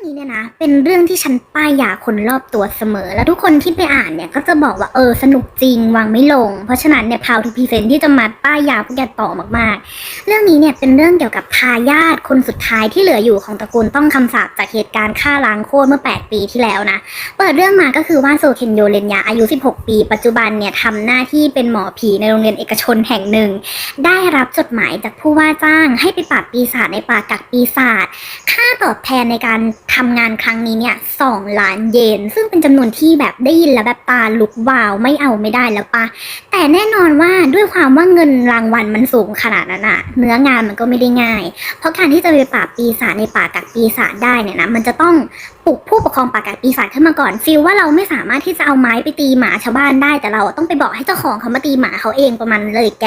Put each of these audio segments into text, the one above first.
รื่องนี้เนี่ยนะ เป็นเรื่องที่ฉันป้ายยาคนรอบตัวเสมอ แล้วทุกคนที่ไปอ่านเนี่ยก็จะบอกว่าเออสนุกจริงวางไม่ลง เพราะฉะนั้นเนี่ยพาวทูพีเซนที่จะมาป้ายยาพวกแกต่อมากๆ เรื่องนี้เนี่ยเป็นเรื่องเกี่ยวกับทายาทคนสุดท้ายที่เหลืออยู่ของตระกูลต้องคำสาปจากเหตุการณ์ฆ่าล้างโคตรเมื่อ 8 ปีที่แล้วนะ เปิดเรื่องมาก็คือว่าโซเคนโยเรนยาอายุ 16 ปี ปัจจุบันเนี่ยทำหน้าที่เป็นหมอผีในโรงเรียนเอกชนแห่งหนึ่ง ได้รับจดหมายจากผู้ว่าจ้างให้ไปปราบปีศาจในป่ากักปีศาจค่าตอบแทนในการทำงานครั้งนี้เนี่ยสองล้านเยน ซึ่งเป็นจำนวนที่แบบได้ยินแล้วแบบตาลุกวาวไม่เอาไม่ได้แล้วปะแต่แน่นอนว่าด้วยความว่าเงินรางวัลมันสูงขนาดนั้นอะเนื้องานมันก็ไม่ได้ง่าย เพราะการที่จะไปปราบปีศาจในป่ากักปีศาจได้เนี่ยนะมันจะต้องปลุกผู้ปกครองป่ากักปีศาจขึ้นมาก่อนฟีลว่าเราไม่สามารถที่จะเอาไม้ไปตีหมาชาวบ้านได้แต่เราต้องไปบอกให้เจ้าของเขามาตีหมาเขาเองประมาณเลยแก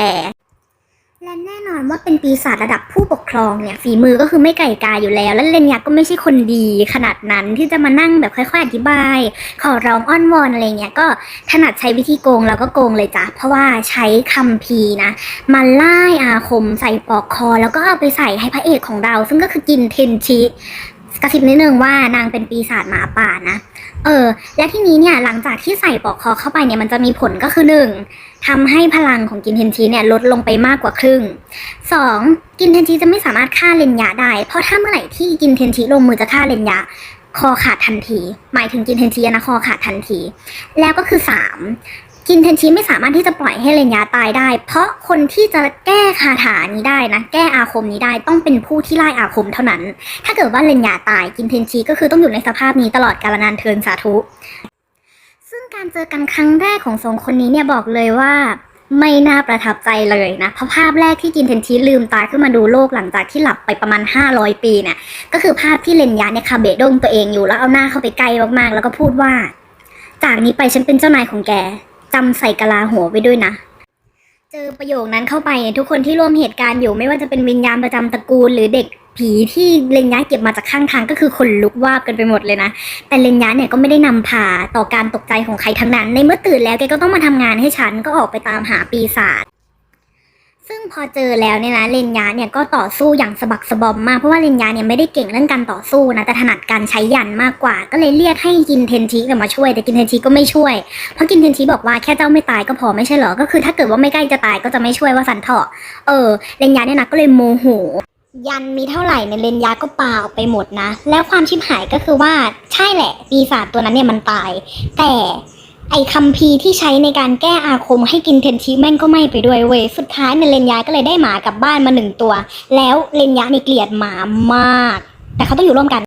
และแน่นอนว่าเป็นปีศาจระดับผู้ปกครองเนี่ยฝีมือก็คือไม่ไก่กาอยู่แล้ว และเลนยาก็ไม่ใช่คนดีขนาดนั้นที่จะมานั่งแบบค่อยๆอธิบาย ขอร้องอ้อนวอนอะไรเงี้ยก็ถนัดใช้วิธีโกงแล้วก็โกงเลยจ้ะเพราะว่าใช้คำพีนะมาไล่อาคมใส่ปลอกคอ แล้วก็เอาไปใส่ให้พระเอกของเรา ซึ่งก็คือกินเทนชิกระซิบนิดนึงว่านางเป็นปีศาจหมาป่านะ เออและที่นี้เนี่ยหลังจากที่ใส่ปลอกคอเข้าไปเนี่ยมันจะมีผลก็คือหนึ่งทำให้พลังของกินเทนชีเนี่ยลดลงไปมากกว่าครึ่ง 2. กินเทนชีจะไม่สามารถฆ่าเลนยาได้ เพราะถ้าเมื่อไหร่ที่กินเทนชีลงมือจะฆ่าเลนยาคอขาดทันที หมายถึงกินเทนชีนะคอขาดทันที แล้วก็คือ 3. กินเทนชีไม่สามารถที่จะปล่อยให้เลนยาตายได้ เพราะคนที่จะแก้คาถานี้ได้นะ แก้อาคมนี้ได้ต้องเป็นผู้ที่ไล่อาคมเท่านั้น ถ้าเกิดว่าเลนยาตายกินเทนชีก็คือต้องอยู่ในสภาพนี้ตลอดกาลนานเทินสาธุ ซึ่งการเจอกันครั้งแรกของสองคนนี้เนี่ยบอกเลยว่าไม่น่าประทับใจเลยนะ เพราะภาพแรกที่กินเทนชีลืมตาขึ้นมาดูโลกหลังจากที่หลับไปประมาณ 500 ปีเนี่ย ก็คือภาพที่เลนยาเนี่ยคาเบะดงตัวเองอยู่แล้วเอาหน้าเข้าไปใกล้มากๆ แล้วก็พูดว่า จากนี้ไปฉันเป็นเจ้านายของแก จำใส่กะลาหัวไว้ด้วยนะ เจอประโยคนั้นเข้าไปเนี่ยทุกคนที่ร่วมเหตุการณ์อยู่ไม่ว่าจะเป็นวิญญาณประจำตระกูล หรือเด็กผีที่เลนยะเก็บมาจากข้างทางก็คือคนลุกวาบกันไปหมดเลยนะ แต่เลนยะเนี่ยก็ไม่ได้นำพาต่อการตกใจของใครทั้งนั้น ในเมื่อตื่นแล้วแกก็ต้องมาทำงานให้ฉันก็ออกไปตามหาปีศาจ ซึ่งพอเจอแล้วเนี่ยนะเลนยะเนี่ยก็ต่อสู้อย่างสะบักสะบอมมากเพราะว่าเลนยะเนี่ยไม่ได้เก่งเรื่องการต่อสู้นะแต่ถนัดการใช้ยันมากกว่า ก็เลยเรียกให้กินเทนชิมาช่วย แต่กินเทนชิก็ไม่ช่วย เพราะกินเทนชิบอกว่าแค่เจ้าไม่ตายก็พอไม่ใช่เหรอก็คือ ถ้าเกิดว่าไม่ใกล้จะตายก็จะไม่ช่วยว่าสันเถาะเออเลนยะเนี่ยนะก็เลยโมโหยันมีเท่าไหร่ในเลนยาก็ปาออกไปหมดนะ แล้วความชิบหายก็คือว่าใช่แหละปีศาจตัวนั้นเนี่ยมันตาย แต่ ไอ้คัมพีที่ใช้ในการแก้อาคมให้กินเทนชิแม่งก็ไม่ไปด้วยเว้ย สุดท้ายเนี่ยเลนยาก็เลยได้หมากลับบ้านมาหนึ่งตัว แล้วเลนยาในเกลียดหมามาก แต่เขาต้องอยู่ร่วมกัน